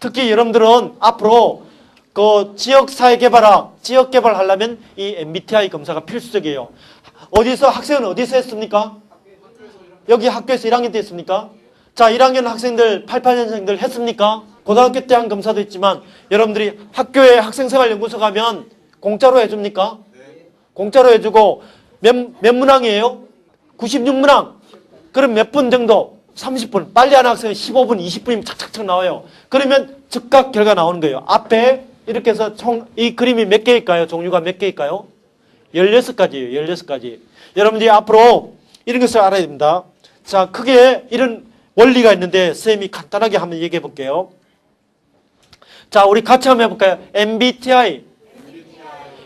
특히 여러분들은 앞으로 그 지역 사회 개발학, 지역 개발 하려면 이 MBTI 검사가 필수적이에요. 어디서 학생은 어디서 했습니까? 여기 학교에서 1학년 때 했습니까? 자, 1학년 학생들 88년생들 했습니까? 고등학교 때 한 검사도 있지만 여러분들이 학교에 학생생활 연구소 가면 공짜로 해줍니까? 공짜로 해주고 몇, 몇 문항이에요? 96문항. 그럼 몇 분 정도? 30분. 빨리 하는 학생은 15분, 20분이면 착착착 나와요. 그러면 즉각 결과 나오는 거예요. 앞에 이렇게 해서 총, 이 그림이 몇 개일까요? 종류가 몇 개일까요? 16가지예요. 16가지. 여러분들이 앞으로 이런 것을 알아야 됩니다. 자, 크게 이런 원리가 있는데 선생님이 간단하게 한번 얘기해 볼게요. 자, 우리 같이 한번 해볼까요? MBTI.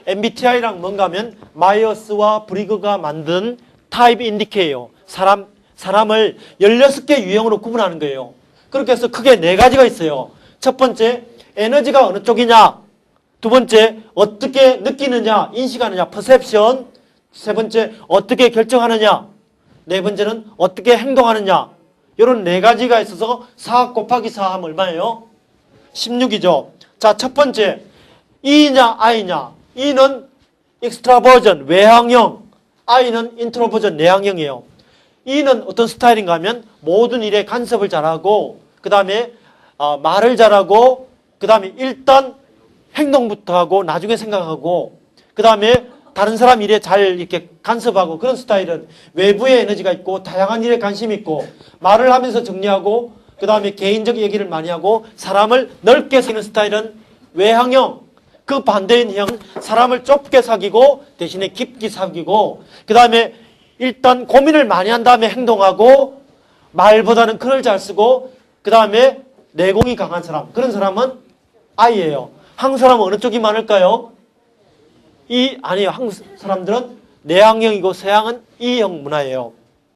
MBTI랑 뭔가 하면 마이어스와 브리그가 만든 타입 인디케예요. 사람, 사람을 16개 유형으로 구분하는 거예요. 그렇게 해서 크게 네 가지가 있어요. 첫 번째, 에너지가 어느 쪽이냐. 두 번째, 어떻게 느끼느냐, 인식하느냐, 퍼셉션. 세 번째, 어떻게 결정하느냐. 네 번째는 어떻게 행동하느냐. 이런 네 가지가 있어서 4 곱하기 4 하면 얼마예요? 16이죠. 자, 첫 번째, E냐, I냐. E는 익스트라버전, 외향형. I는 인트로버전, 내향형이에요. E는 어떤 스타일인가 하면 모든 일에 간섭을 잘하고, 그 다음에 어, 말을 잘하고, 그 다음에 일단 행동부터 하고, 나중에 생각하고, 그 다음에 다른 사람 일에 잘 이렇게 간섭하고 그런 스타일은 외부의 에너지가 있고, 다양한 일에 관심이 있고, 말을 하면서 정리하고, 그 다음에 개인적 얘기를 많이 하고, 사람을 넓게 세는 스타일은 외향형. 그 반대인 형, 사람을 좁게 사귀고, 대신에 깊게 사귀고, 그 다음에 일단 고민을 많이 한 다음에 행동하고, 말보다는 글을 잘 쓰고, 그 다음에 내공이 강한 사람. 그런 사람은 I예요. 한국 사람은 어느 쪽이 많을까요? 이, 아니에요. 한국 사람들은 내향형이고 서양은 E형 문화예요.